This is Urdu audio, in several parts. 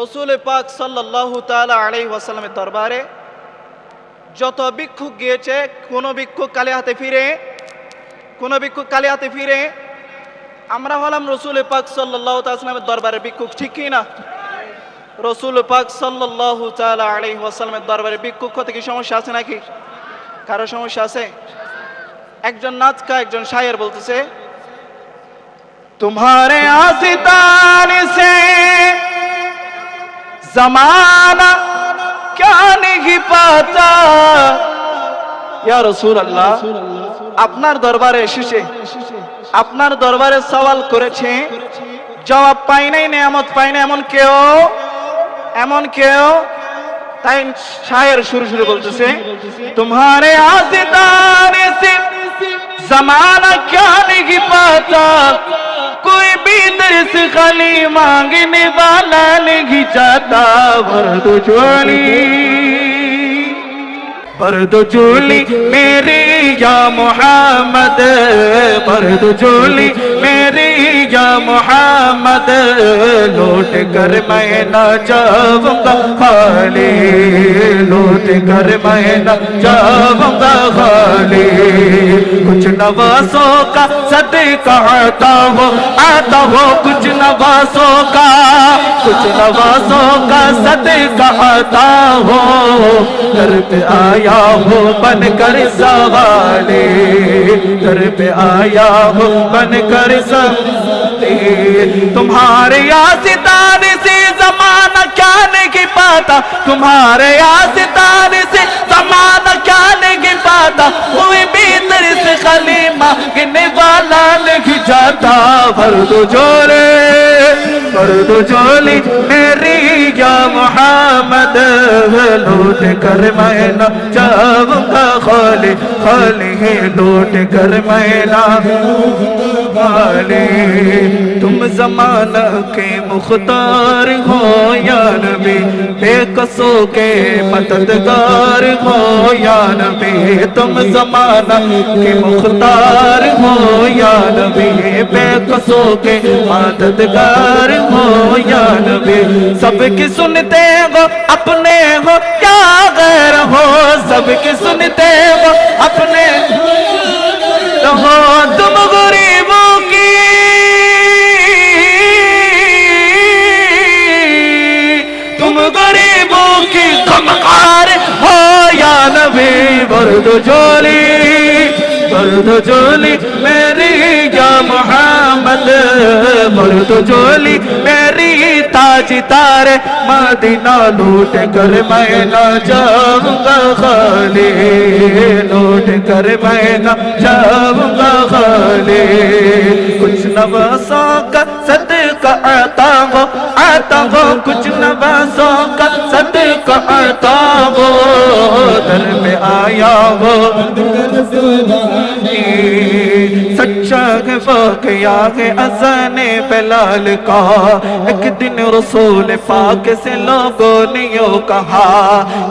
রসুল পাক সাল্লাহু তালা আলাই ওয়াসালামের দরবারে যত ভিক্ষুক গিয়েছে, কোনো ভিক্ষুক কালে হাতে ফিরে, কোনো ভিক্ষুক কালে হাতে ফিরে, আমরা হলাম রসুল পাক সাল্লাহ তালামের দরবারে ভিক্ষুক, ঠিক কি না? রসুল পাক সাল্লাহু তালা আলাই ওয়াসালামের দরবারে ভিক্ষুক কত কি সমস্যা আছে নাকি? কারও সমস্যা আছে? একজন নাচকা একজন শায়ের বলতেছে, তোমারে আসিতান সে জামানা আপনার দরবারে এসেছে। আপনার দরবারে সওয়াল করেছে। জবাব পাই নাই, নেয়ামত পাই না এমন কেউ এমন কেউ, তাই শায়ের শুরু শুরু বলতেছে, তোমারে আজ জামানা কেন কি পাতা? کوئی بھی درس خالی مانگنے والا نہیں چاہتا، ورد جولی۔ برد چولی میری یا محمد برد جولی۔ یا محمد، لوٹ کر میں نہ جاؤں گا، خالی لوٹ کر میں نہ جاؤں گا، خالی کچھ نوازوں کا صدقہ آتا ہو آتا ہو کچھ نوازوں کا۔ کچھ نوازوں کا صدقہ عطا ہو، در پہ آیا ہو بن کر سوالے در پہ آیا ہو بن کر سوالے تمہارے آستان سے زمانہ کیا نہیں پاتا، تمہارے آستان سے زمانہ کیا نہیں پاتا۔ ہوئی بیتر سے خلی مانگنے والا لکھ جاتا، فرد جورے فرد جولی میری یا محمد، لوٹ کر میں نہ جاؤں گا، خالی خالی لوٹ کر میں نہ خالی۔ زمانہ کے مختار ہو یا نبی، بے قصوں کے مددگار ہو یا نبی، تم زمانہ کے مختار ہو یا نبی، بے قصوں کے مددگار ہو یا نبی۔ سب کی سنتے ہو اپنے ہو، کیا غیر ہو؟ سب کی سنتے ہو اپنے ہو تم برد جولی برد جولی، میری یا محمد، برد جولی، میری تاج تار مدینہ لوٹ کر میں نہ جاؤں گا، خالی لوٹ کر میں نہ جاؤں گا، خالی کچھ نوازوں کا صدقہ آتا ہو آتا ہو، کچھ نوازوں کا کہاں وہ در پہ آیا وہ سچا ہے واقعہ ہے اذان بلال کا۔ ایک دن رسول پاک سے لوگوں نے یوں کہا،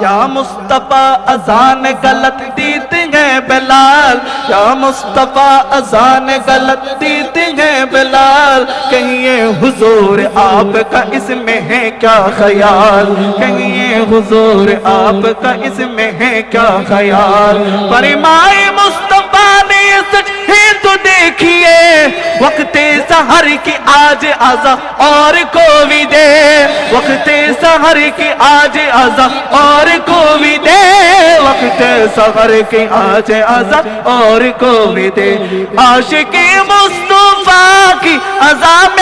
یا مصطفیٰ ازان غلط دیتے ہیں ہیں بلال یا مصطفیٰ ازان غلط دیتی ہیں بلال۔ کہیں حضور آپ کا اس میں ہے کیا خیال؟ کہیں حضور آپ کا اس میں ہے کیا خیال؟ فرمائے مصطفیٰ نے سچ ہی تو دیکھیے، وقت سہر کی آج آزا اور کووی دے۔ وقت سہر کی آج آزا اور کووی دے۔ وقت سفر کی آج عذاب اور کوئی دے۔ عاشق مصطفیٰ کی عذاب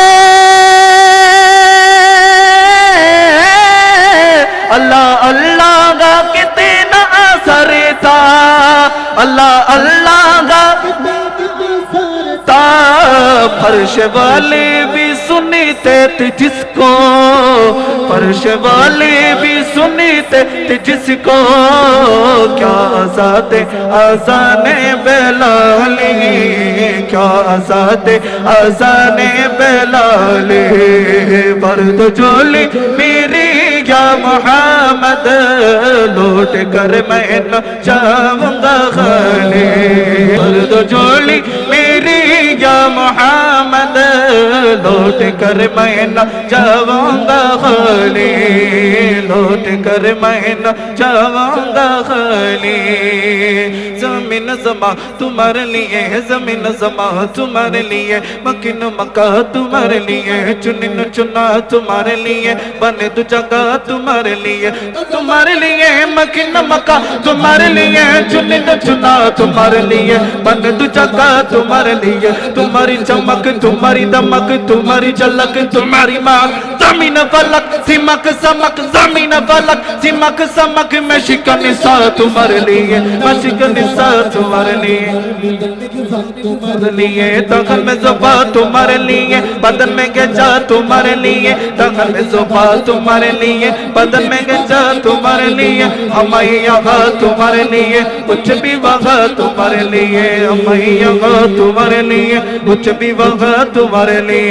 اللہ اللہ گا کتنا اثر تھا۔ اللہ اللہ کا فرش والے بھی سنتے تھے جس کو پرش والے بھی سنتے تھے جس کو۔ کیا آزاد آزان بلالی کیا آزاد آزان بلالی برد جولی میری، یا محمد، لوٹ کر میں نہ چاہوں گا خالی۔ برد جولی میری، یا محمد لوٹ کر مینا جوان خالی، لوٹ کر مینا جوان خالی۔ زمین زما تمہارے لیے، زمین زما تمہارے لیے، مکین مکہ تمہارے لیے چنن چنا تمہارے لیے، بنے تو جگہ تمہارے لیے۔ تمہارے لیے مکن مکہ تمہارے لیے چنن چنا تمہارے لیے، بنے تو جگہ تمہارے لیے۔ تمہاری چمک، تمہاری دمک تمہاری جھلک، تمہاری ماں زمین فلک، سمک سمک، زمین فلک، سمک سمک میں شکن سا تمہارے لیے میں شکن سا تمہارے لیے۔ تمہارے لیے، دخل میں زبا تمہارے لیے، بدن میں گجا تمہارے لیے، دخل میں زبا تمہارے لیے، بدن میں گے جا تمہارے لیے ہمائی یہاں تمہارے لیے، کچھ بھی وغا تمہارے لیے ہمائی یہاں تمہارے لیے، کچھ بھی وغا تمہارے لیے۔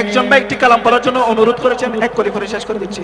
একজন ব্যক্তি কালাম পড়ার জন্য অনুরোধ করেছেন এক করে করে শেষ করে দিচ্ছি